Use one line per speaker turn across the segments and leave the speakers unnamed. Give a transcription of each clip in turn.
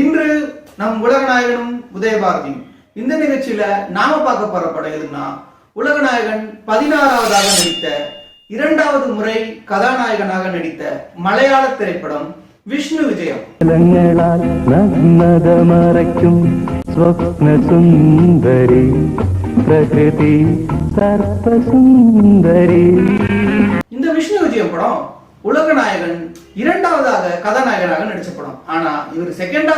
இன்று நம் உலகநாயகனும் உதயபாரதி இந்த நிகழ்ச்சியில நாம பார்க்க போற படம் எதுன்னா உலகநாயகன் பதினாறாவதாக நடித்த இரண்டாவது முறை கதாநாயகனாக நடித்த மலையாள திரைப்படம் விஷ்ணு விஜயம்.
மறைக்கும் சுந்தரி பிரகிருதி சர்வ சுந்தரி.
இந்த விஷ்ணு விஜய படம் உலகநாயகன் இரண்டாவதாக கதாநாயகனாக நடிச்ச படம் ஆனா இவர் செகண்டா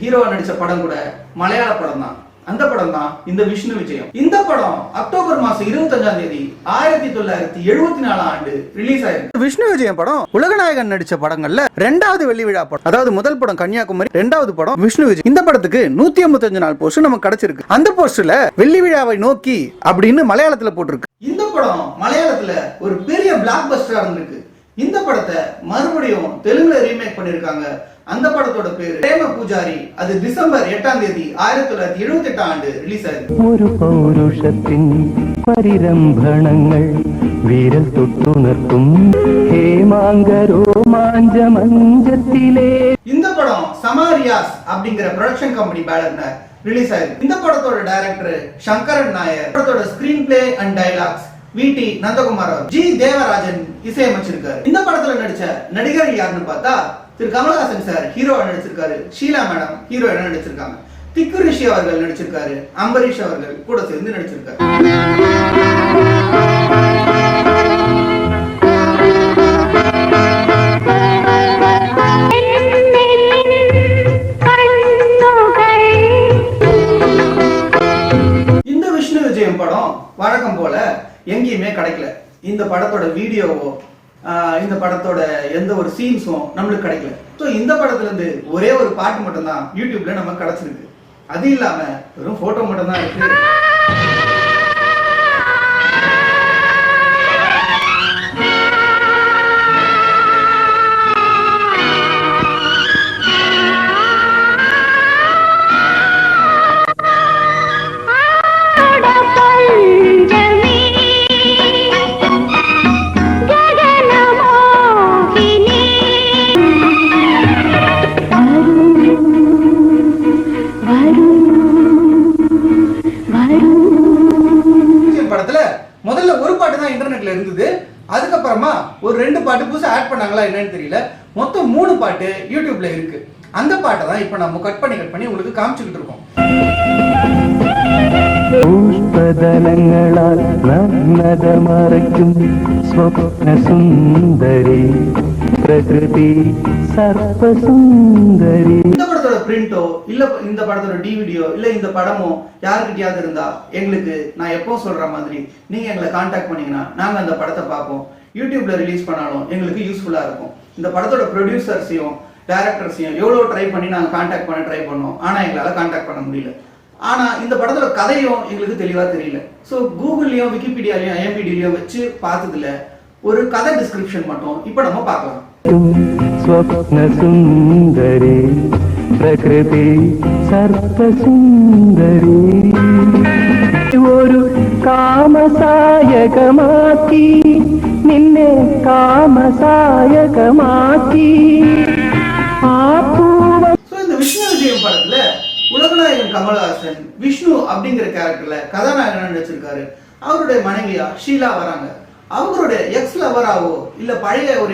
ஹீரோவா நடிச்ச படம் கூட மலையாள படம் தான். அந்த படம் தான் இந்த விஷ்ணு விஜயம். இந்த படம் அக்டோபர் மாசம் இருபத்தஞ்சாம் தேதி ஆயிரத்தி தொள்ளாயிரத்தி எழுபத்தி நாலாம் ஆண்டு ரிலீஸ் ஆயிருக்கு. விஷ்ணு விஜயம் படம் உலகநாயகன் நடிச்ச படங்கள்ல ரெண்டாவது வெள்ளி விழா படம் அதாவது முதல் படம் கன்னியாகுமரி ரெண்டாவது படம் விஷ்ணு விஜய். இந்த படத்துக்கு நூத்தி ஐம்பத்தஞ்சு நாள் போஸ்ட் நமக்கு கிடைச்சிருக்கு. அந்த போஸ்ட்ல வெள்ளி விழாவை நோக்கி அப்படின்னு மலையாளத்துல போட்டிருக்கு. இந்த படம் மலையாளத்துல ஒரு பெரிய பிளாக் பஸ்டரா இருந்திருக்கு. இந்த படத்தை மறுபடியும் தெலுங்குல ரீமேக் பண்ணிருக்காங்க. அந்த படத்தோட பேர் பிரேம பூஜாரி. அது டிசம்பர் எட்டாம் தேதி ஆயிரத்தி தொள்ளாயிரத்தி எழுபத்தி எட்டாம் ஆண்டு ரிலீஸ் ஆகுது
ஒரு பௌருஷத்தின் பரிரம்பணங்கள் வீரல் தொட்டுணர்த்தும் ஹேமாங்கரோ மாஞ்ச மஞ்சத்திலே.
இந்த படம் சமாரியாஸ் அப்படிங்கிற ப்ரொடக்ஷன் கம்பெனி பேனர்ல ரிலீஸ் ஆயிருக்கு. இந்த படத்தோட டைரக்டர் சங்கரன் நாயர் படத்தோட screenplay and dialogues V T Nandakumar G Devarajan இசையமைச்சிருக்காரு. இந்த படத்துல நடிச்ச நடிகர் யாருன்னு பார்த்தா திரு கமலஹாசன் சார் ஹீரோவா நடிச்சிருக்காரு. ஷீலா மேடம் ஹீரோயினா நடிச்சிருக்காங்க. திக்கு ரிஷி அவர்கள் நடிச்சிருக்காரு. அம்பரீஷ் அவர்கள் கூட சேர்ந்து நடிச்சிருக்காரு. இந்த விஷ்ணு விஜயம் படம் வழக்கம் போல எங்கேயுமே கிடைக்கல. இந்த படத்தோட வீடியோவோ இந்த படத்தோட எந்த ஒரு சீன்ஸும் நம்மளுக்கு கிடைக்கல. ஸோ இந்த படத்துலேருந்து ஒரே ஒரு பாட்டு மட்டும்தான் யூடியூப்ல நமக்கு கிடச்சிருக்கு. அது இல்லாமல் வெறும் ஃபோட்டோ மட்டும்தான் இருக்கு. இன்டர்நெட்ல இருந்தது அதுக்கப்புறமா ஒரு ரெண்டு பாட்டு புதுசா ஆட் பண்ணாங்களா என்னன்னு தெரியல மொத்தம் மூணு பாட்டு யூடியூப்ல இருக்கு அந்த பாட்டை தான் இப்போ நம்ம கட் பண்ணி கட் பண்ணி உங்களுக்கு காமிச்சுக்கிட்டு இருக்கோம்
പുഷ്പദലങ്ങളാൽ നഗ്നത മറയ്ക്കും സ്വപ്ന സുന്ദരി പ്രകൃതി சர்ப்ப
இந்த படத்தோட பிரிண்டோ இல்ல இந்த படத்தோட டிவிடியோ இல்ல இந்த படமோ யாருக்கிட்டயாவது இருந்தா எங்களுக்கு நான் எப்போ சொல்ற மாதிரி நீங்க எங்களை காண்டாக்ட் பண்ணீங்கன்னா நாங்க அந்த படத்தை பார்ப்போம். யூடியூப்ல ரிலீஸ் பண்ணாலும் எங்களுக்கு யூஸ்ஃபுல்லா இருக்கும். இந்த படத்தோட ப்ரொடியூசர்ஸையும் டேரக்டர்ஸையும் எவ்வளவு ட்ரை பண்ணி நாங்கள் காண்டாக்ட் பண்ண ட்ரை பண்ணோம். ஆனா எங்களால காண்டாக்ட் பண்ண முடியல. ஆனா இந்த படத்தோட கதையும் எங்களுக்கு தெளிவா தெரியல. ஸோ கூகுள்லையும் விக்கிபீடியாலையும் ஐஎம்பிடிலையும் வச்சு பார்த்ததுல ஒரு கதை டிஸ்கிரிப்ஷன் மட்டும் இப்ப நம்ம பார்க்கலாம்.
സ്വപ്ന സുന്ദരി പ്രകൃതി സർപ്പസുന്ദരി ഒരു കാമസായകമാക്കി നിന്നെ കാമസായകമാക്കി ആ പൂവ
ஸோ இந்த விஷ்ணு விஜயம் படத்துல உலகநாயகன் கமலஹாசன் விஷ்ணு அப்படிங்கிற கேரக்டர்ல கதாநாயகனா நடிச்சிருக்காரு அவருடைய மனைவியா ஷீலா வராங்க அவங்களோட எக்ஸ் லவராவோ இல்ல பழைய ஒரு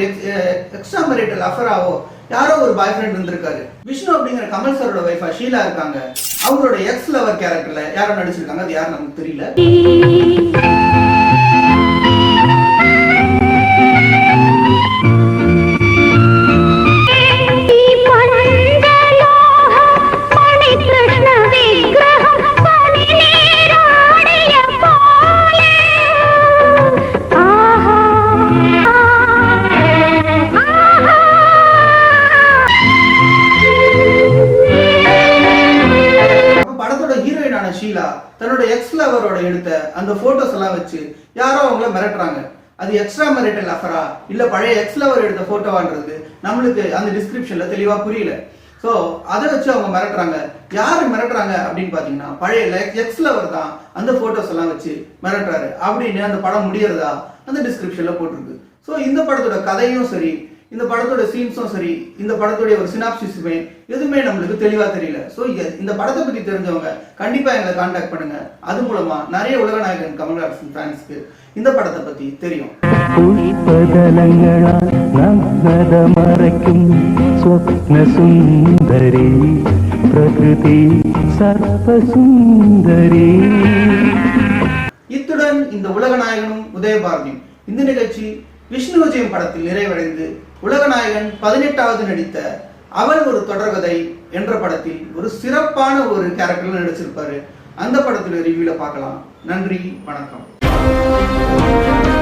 எக்ஸ்ட்ரா மெரிட்டல் அஃபராவோ யாரோ ஒரு பாய் ஃப்ரெண்ட் இருந்திருக்காரு. விஷ்ணு அப்படிங்கிற கமல் சாரோட ஒய்ஃபா ஷீலா இருக்காங்க. அவங்களோட எக்ஸ் லவர் கேரக்டர்ல யாரோ நடிச்சிருக்காங்க அது யாரும் நமக்கு தெரியல. எக்ஸ் எடுத்த அந்த போட்டோஸ் எல்லாம் வச்சு யாரோ அவங்கள மிரட்டுறாங்க. அது எக்ஸ்ட்ரா மெரிட்டல் அஃபரா இல்ல பழைய எக்ஸ் லவர் எடுத்த போட்டோவான்றது நம்மளுக்கு அந்த டிஸ்கிரிப்ஷன்ல தெளிவா புரியல. ஸோ அதை வச்சு அவங்க மிரட்டுறாங்க. யாரு மிரட்டுறாங்க அப்படின்னு பாத்தீங்கன்னா பழைய எக்ஸ் லவர் தான் அந்த போட்டோஸ் எல்லாம் வச்சு மிரட்டுறாரு. அப்படின்னு அந்த படம் முடியறதா அந்த டிஸ்கிரிப்ஷன்ல போட்டிருக்கு. ஸோ இந்த படத்தோட கதையும் சரி இந்த படத்தோட சீன்ஸும் சரி இந்த படத்துடைய ஒரு சினாப்சிஸுமே எதுவுமே நம்மளுக்கு தெளிவாக தெரியல. ஸோ இந்த படத்தை பற்றி தெரிஞ்சவங்க கண்டிப்பாக எங்களை காண்டாக்ட் பண்ணுங்க. அது மூலமா நிறைய உலகநாயகன் கமல்ஹாசன் ஃபேன்ஸ்க்கு இந்த படத்தை பற்றி தெரியும்.
மறைக்கும் சுந்தரி பிரகிருதி சர்வசுந்தரி.
இத்துடன் இந்த உலகநாயகனும் உதயபாரதியும் இந்த நிகழ்ச்சி விஷ்ணு விஜயம் படத்தில் நிறைவடைந்து உலகநாயகன் பதினெட்டாவது நடித்த அவள் ஒரு தொடர்கதை என்ற படத்தில் ஒரு சிறப்பான ஒரு கேரக்டர்ல நடிச்சிருப்பாரு. அந்த படத்துல ரிவியூல பார்க்கலாம். நன்றி வணக்கம்.